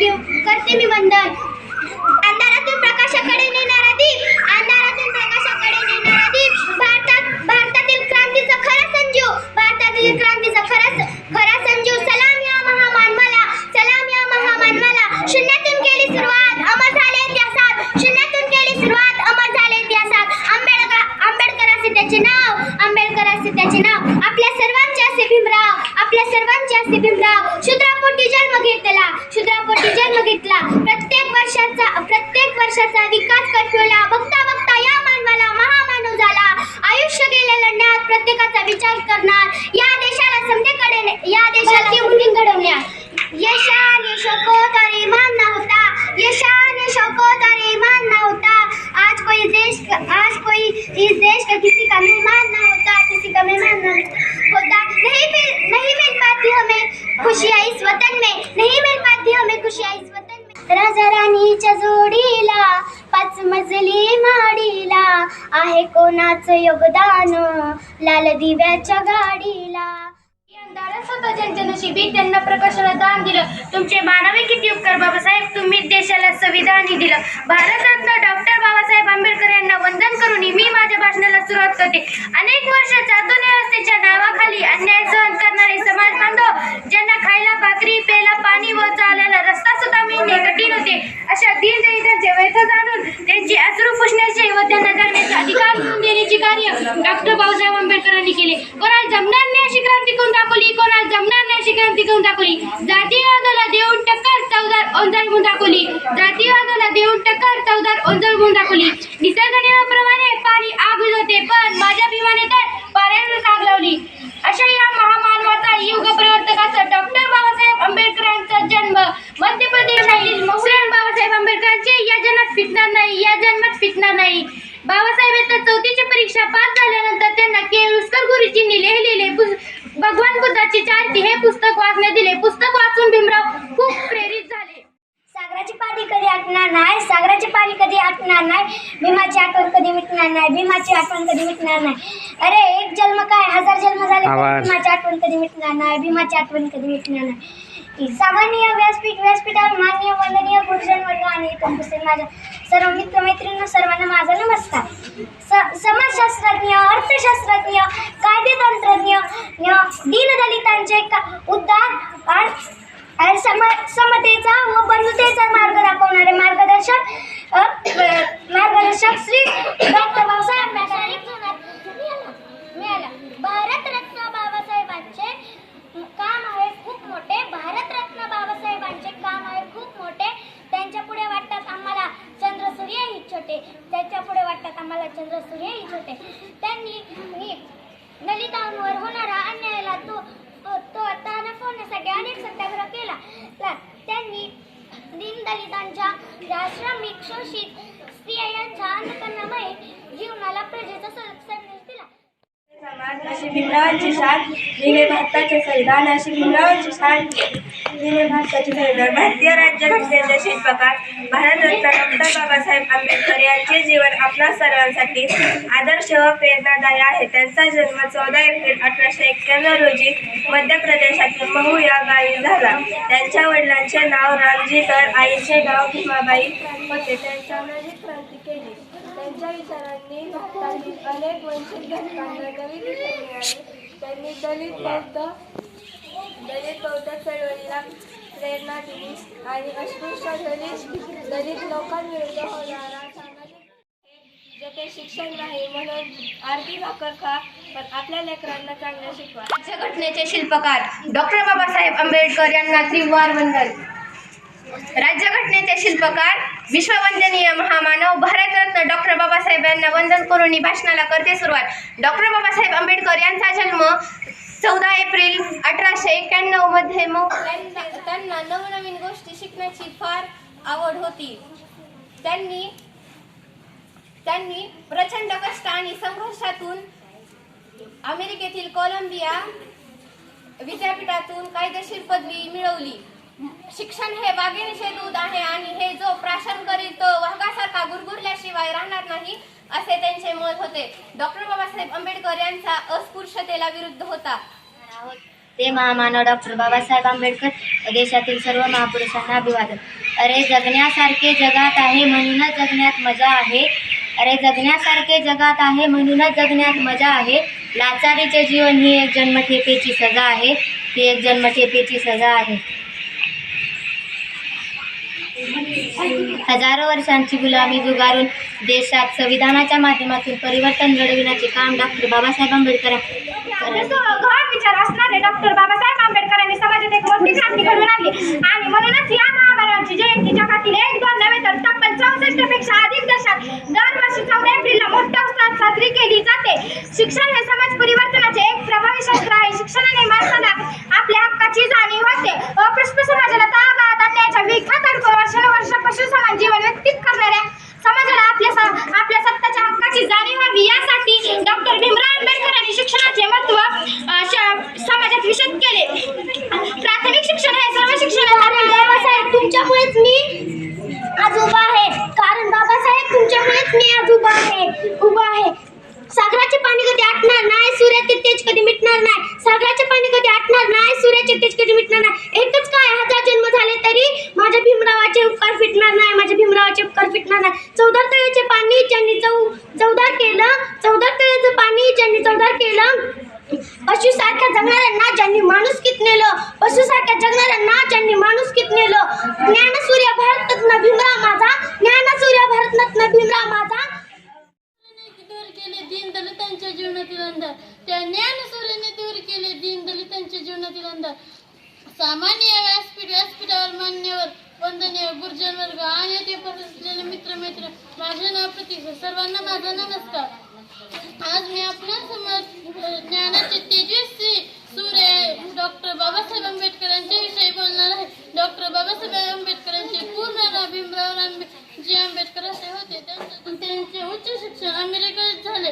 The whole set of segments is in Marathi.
मी करते मी वंदन इस देश का किसी का मेहमान ना होता किसी का मेहमान ना होता। नहीं मिल नहीं मिल पाती हमें खुशियाँ इस वतन में। नहीं मिल पाती हमें खुशियाँ इस वतन में। राजा राणीच्या जोडीला पाच मजली माडीला आहे कोणाचं योगदान? लाल दिव्याच्या गाडीला। यंदालाच ज्यांच्या नशिबी त्यांना प्रकाशाला दान दिलं. तुमचे मानवी किती उपकार बाबासाहेब तुम्ही देशाला संविधानही दिलं. भारतरत्न आणि मी माझ्या भाषणाला सुरुवात करते. अनेक वर्ष चातुर्य नावाखाली अन्याय सहन करणारे समाज बांधव ज्यांना खायला भाकरी प्यायला पाणी व चालायला रस्ता सुद्धा मिळणे कठीण होते. अशा दीनदलितांचे व्यथ जाणून त्यांची अश्रू पुसण्याचे व त्यांना जगण्याचे अधिकार मिळवून देण्याचे कार्य डॉक्टर बाबासाहेब आंबेडकरांनी केले. कोणाला जमणार नाही अशी क्रांती करून दाखवली कोणाला जमणार नाही अशी क्रांती करून दाखवली. जातीवादाला देऊन टक्कर चौदार ओंजळवून दाखवली. जातीवादाला देऊन टक्कर चौदार ओंजळवून दाखवली. निसर्ग नियमाप्रमाणे पाणी आग विझवते पण माझ्या भीमाने तर पाण्यावर आग लावली. अशा या महामानवाचा युग प्रवर्तकाचा डॉक्टर बाबासाहेब आंबेडकरांचा जन्म मध्य प्रदेशातील महुरान बाबासाहेब आंबेडकरांचे या जन्मात फिटणार नाही या जन्मात फिटणार नाही. बाबासाहेब इयत्ता चौथीची परीक्षा पास झाल्यानंतर त्यांना केळुस्कर गुरुजींनी लिहिलेले भगवान बुद्धाची चारती हे पुस्तक वाचण्यात दिले. पुस्तक वाचून भीमराव खूप प्रेरित सागराची पाणी कधी आटणार नाही? सागराची पाणी कधी आटणार नाही? भीमाची आठवण कधी मिटणार नाही? भीमाची आठवण कधी मिटणार नाही? अरे एक जन्म काय? हजार जन्म झाले तरी भीमाची आठवण कधी मिटणार नाही? भीमाची आठवण कधी मिटणार नाही? सामान्य व्यासपीठ व्यासपीठावर मान्य वंदनीय गुरुजन वर्ग आणि कंपुसे माझ्या सर्व मित्रमैत्रिणी सर्वांना माझा नमस्कार. स समाजशास्त्रज्ञ अर्थशास्त्रज्ञ कायदे तंत्रज्ञ दीनदलितांचे का उद्धार आणि समतेचा व बंधुतेचा मार्ग दाखवणारे मार्गदर्शक मार्गदर्शक श्री डॉक्टर बाबासाहेब आंबेडकर मिळाला भारतरत्न बाबासाहेबांचे काम आहे खूप मोठे भारतरत्न बाबासाहेबांचे काम आहे खूप मोठे त्यांच्या पुढे वाटतात आम्हाला चंद्र सूर्य ही छोटे त्यांच्या पुढे वाटतात आम्हाला चंद्र सूर्य ही छोटे त्यांनी ही दलितांवर होणारा अन्यायाला तो तो तो ताना फोडण्यासाठी अनेक सत्याग्रह केला ला- त्यांनी दीनदलितांच्या या श्रमिक शोषित स्त्रिया यांच्या अंधकरणामुळे जीवनाला प्रजेचा स- संदेश दिला समाज अशी भीमरावांची शान दिले भारताचे संविधान अशी भीमरावांची शान निवे भारताचे संविधान. भारतीय राज्यघटनेचे शिल्पकार भारतरत्न डॉक्टर बाबासाहेब आंबेडकर यांचे जीवन आपल्या सर्वांसाठी आदर्श व प्रेरणादायी आहे. त्यांचा जन्म चौदा एप्रिल अठराशे एक्क्याण्णव रोजी मध्य प्रदेशातील महू या गावी झाला. त्यांच्या वडिलांचे नाव रामजी तर आईचे नाव भीमाबाई होते. त्यांच्या क्रांती केली. त्यांच्या विचारांनी भारतातील अनेक वंचित घटकांना नवी दिशा मिळाली त्यांनी दलित बौद्ध दलित बौद्ध चळवळीला प्रेरणा दिली आणि अस्पृश्य दलित दलित लोकांविरुद्ध होणारा सामाजिक जेथे शिक्षण नाही म्हणून आरती भाकर खा पण आपल्या लेकरांना चांगलं शिकवा. राज्यघटनेचे शिल्पकार डॉक्टर बाबासाहेब आंबेडकर यांना त्रिवार वंदन. राज्यघटनेचे शिल्पकार विश्ववंदनीय महामानव भारतरत्न डॉक्टर बाबासाहेब यांना वंदन करून निभाषणाला भाषणाला करते सुरुवात. डॉक्टर बाबासाहेब आंबेडकर यांचा जन्म चौदा एप्रिल अठराशे एक्क्याण्णवमध्ये त्यांना त्यांना नवनवीन गोष्टी शिकण्याची फार आवड होती. त्यांनी त्यांनी प्रचंड कष्ट आणि संघर्षातून अमेरिकेतील कोलंबिया विद्यापीठातून कायदेशीर पदवी मिळवली. शिक्षण हे वाघिणीचे दूध आहे आणि हे जो प्राशन करील तो वाघासारखा गुरगुरल्याशिवाय राहणार नाही असे त्यांचे मत होते. डॉक्टर बाबासाहेब आंबेडकर यांचा अस्पृश्यतेला विरुद्ध होता. ते महामानव डॉक्टर बाबासाहेब आंबेडकर देशातील सर्व महापुरुषांना अभिवादन. अरे जगण्यासारखे जगात आहे म्हणूनच जगण्यात मजा आहे. अरे जगण्यासारखे जगात आहे म्हणूनच जगण्यात मजा आहे. लाचारीचे जीवन ही एक जन्मठेपेची सजा आहे. ही एक जन्मठेपेची सजा आहे. हजारो वर्षांची गुलामी जुगारून देशात संविधानाच्या माध्यमातून परिवर्तन घडविण्याचे काम डॉक्टर बाबासाहेब आंबेडकर विचार असणारे डॉक्टर बाबासाहेब आंबेडकरांनी समाजात एक मोठी क्रांती घडवून आणली. आणि म्हणूनच या महामानवाची जयंती जगातील एक दोन नव्हे तर तब्बल चौसष्टपेक्षा अधिक देशात दरवर्षी चौदा एप्रिलला मोठ्या उत्साहात साजरी केली जाते. शिक्षण हे समाज परिवर्तनाचे एक प्रभावी शास्त्र आहे. शिक्षणाने माणसाला आपल्या हक्काची जाणीव होते. अप्रस्थ समाजाला तळागाळात आणण्याच्या विख्यात अडकून वर्षानुवर्ष पशुसमान जीवन व्यतीत करणाऱ्या समाजाला आपल्या स- आपल्या सत्ताच्या हक्काची जाणीव हवी या डॉक्टर भीमराव आंबेडकरांनी शिक्षणाचे महत्त्व अ, श- समाजात विशद केले प्राथमिक शिक्षण हे सर्व शिक्षणासाठी बाबासाहेब तुमच्यामुळेच मी आज उभा आहे कारण बाबासाहेब तुमच्यामुळेच मी आज उभा आहे उभा आहे सागराचे पाणी कधी आटणार नाही सूर्याचे तेज कधी मिटणार नाही सागराचे पाणी कधी आटणार नाही सूर्याचे तेज कधी मिटणार नाही एकच काय हजार जन्म झाले तरी माझ्या भीमरावाचे उपकार फिटणार नाही माझ्या फिटणार नाही. चौदार तळ्याचे पाणी ज्यांनी चौ चौदार केलं चौदार तळ्याचं पाणी ज्यांनी चौदार केलं पशुसारख्या जगणाऱ्यांना ज्यांनी माणूस कित नेलं पशुसारख्या जगणाऱ्यांना ज्यांनी कित नेलं ज्ञानसूर्य भारतरत्न भीमराव माझा ज्ञानसूर्य भारतरत्न भीमराव माझा. दूर केले दलितांच्या जीवनातील अंधार. त्या ज्ञानसूर्याने दूर केले दीन दलितांच्या जीवनातील अंधार. सामान्य व्यासपीठ व्यासपीठावर मान्यवर वंदनीय गुरुजन वर्ग आणि ते असलेले मित्र मित्र माझे नाव प्रतीक सर्वांना माझा नमस्कार. आज मी आपल्यासमोर ज्ञानाचे तेजस्वी सूर्य डॉक्टर बाबासाहेब आंबेडकर यांच्याविषयी बोलणार आहे. डॉक्टर बाबासाहेब आंबेडकरांचे पूर्ण भीमराव आंबे जे आंबेडकर असे होते त्यांचे उच्च शिक्षण अमेरिकेत झाले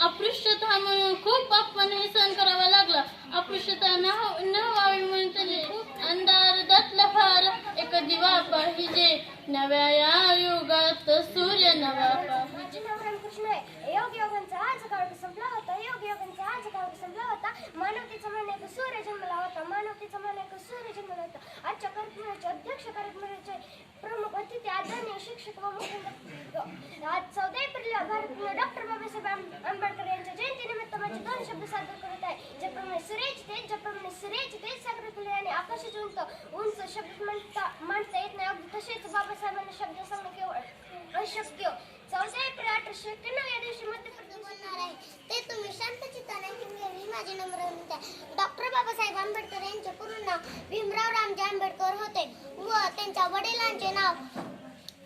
अस्पृश्यता म्हणून खूप अपमानही सहन करावा लागला अस्पृश्यता न हो- न व्हावी म्हणून त्यांनी खूप अंधारातला फार एक दिवा पाहिजे नव्या या युगात सूर्य नवा पाहिजे रामकृष्ण योग योगांचा आज काळ संपला होता योग योगांचा आज संपला होता मानवतेचा मन एक सूर्य जन्मला होता मानवतेचा मन एक सूर्य जन्मला होता. आजच्या कार्यक्रमाचे अध्यक्ष कार्यक्रमाचे प्रमुख अतिथी आदरणीय शिक्षक व मुख्य आज चौदा एप्रिल भारत डॉक्टर बाबासाहेब आंबेडकर यांच्या जयंतीनिमित्त माझे दोन शब्द सादर करत आहे. ज्याप्रमाणे सूर्याचे तेज ज्याप्रमाणे सूर्याचे तेज सागर केले आणि आकाशाचे उंच उंच शब्द म्हणता मांडता येत नाही. अगदी तसेच बाबासाहेबांना शब्द सांगणं केवळ अशक्य. चौदा एप्रिल अठराशे एक्क्याण्णव या दिवशी मध्य प्रदेश होणार आहे. ते तुम्ही शांत चित्ताने मी माझी नम्र विनंती डॉक्टर बाबासाहेब आंबेडकर यांचे पूर्ण नाव भीमराव रामजी आंबेडकर होते व त्यांच्या वडिलांचे नाव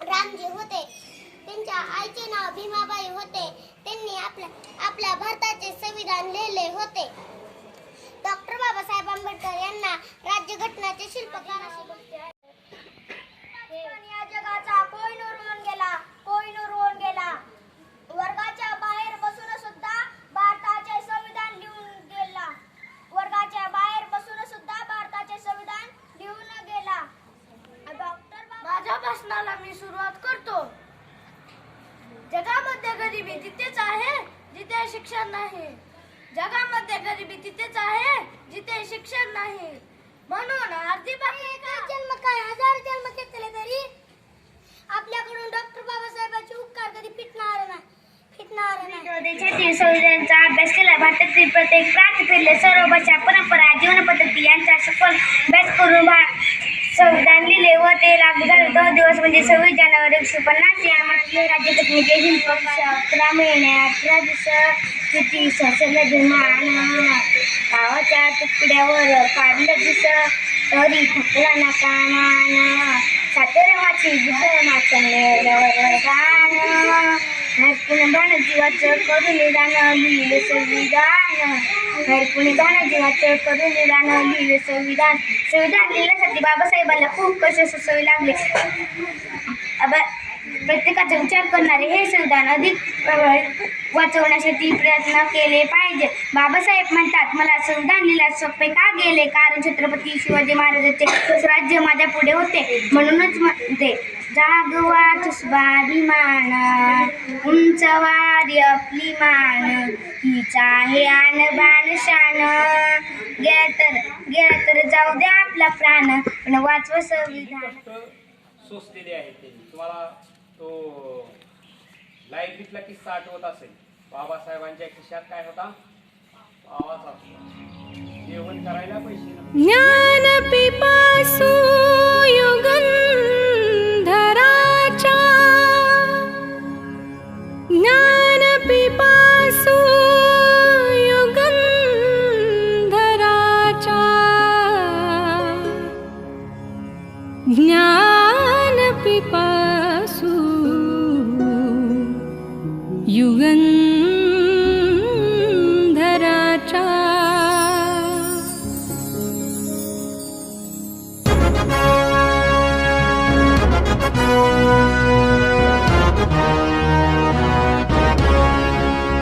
रामजी होते. त्यांच्या आईचे नाव भीमाबाई होते. त्यांनी आपल्या आपल्या भारताचे संविधान लिहिले होते. डॉक्टर बाबासाहेब आंबेडकर यांना राज्यघटनाचे शिल्पकार असे या जगाचा कोहिनूर होऊन गेला. कोहिनूर होऊन गेला वर्गाच्या बाहेर बसून सुद्धा भारताचे संविधान लिहून गेला वर्गाच्या बाहेर बसून सुद्धा भारताचे संविधान लिहून गेला डॉक्टर माझ्या भाषणाला मी सुरुवात करतो जगामध्ये गरिबी तिथेच आहे जिथे नाही जगामध्ये गरिबी तिथेच आहे जिथे शिक्षण नाही. म्हणून अर्धी जन्म काय? हजार जन्म घेतले तरी आपल्याकडून डॉक्टर बाबासाहेबांचे उपकार कधी फिटणार नाही. फिटणार नाही. देशातील संविधानाचा अभ्यास केला. भारतातील प्रत्येक प्रांत फिरले. सर्व भाषा परंपरा जीवन पद्धती यांचा सखोल अभ्यास करून संविधान लिहिले व ते लागू झाले. तो दिवस म्हणजे सव्वीस जानेवारी एकशे पन्नास या अकरा महिने अठरा किती किती ससलभिमान गावाच्या तुकड्यावर काढलं दिस. तरी थकला ना कामान सातरमाची बुद्ध माचं मेल्यावर गाणं. हरपुणे बाण जीवाचं करून निदान लिहिले संविधान. हरपुणे बाण जीवाचं करून निदान लिहिले संविधान. संविधान लिहिल्यासाठी बाबासाहेबांना खूप कसे सोसावे लागले. अब- प्रत्येकाचा विचार करणारे हे संविधान अधिक वाचवण्यासाठी प्रयत्न केले पाहिजे. बाबासाहेब म्हणतात मला संविधान लिहिल्यास सोपे का गेले? कारण छत्रपती शिवाजी महाराजांचे स्वराज्य माझ्या पुढे होते. म्हणूनच म्हणते जागवा स्वाभिमान उंचवारी आपली मान. हीच आहे आणबाण शान. गेला तर गेला तर जाऊ द्या आपला प्राण. पण वाचव संविधान. सोसलेले आहेत तुम्हाला तो लायब्ररीतला किस्सा आठवत असेल. बाबासाहेबांच्या खिशात काय होता? आवाज जेवण करायला पैसे ज्ञान पिपासू युगन्धराचा ज्ञानपिपासु युगन्धराचा ज्ञानपिपासु युगन्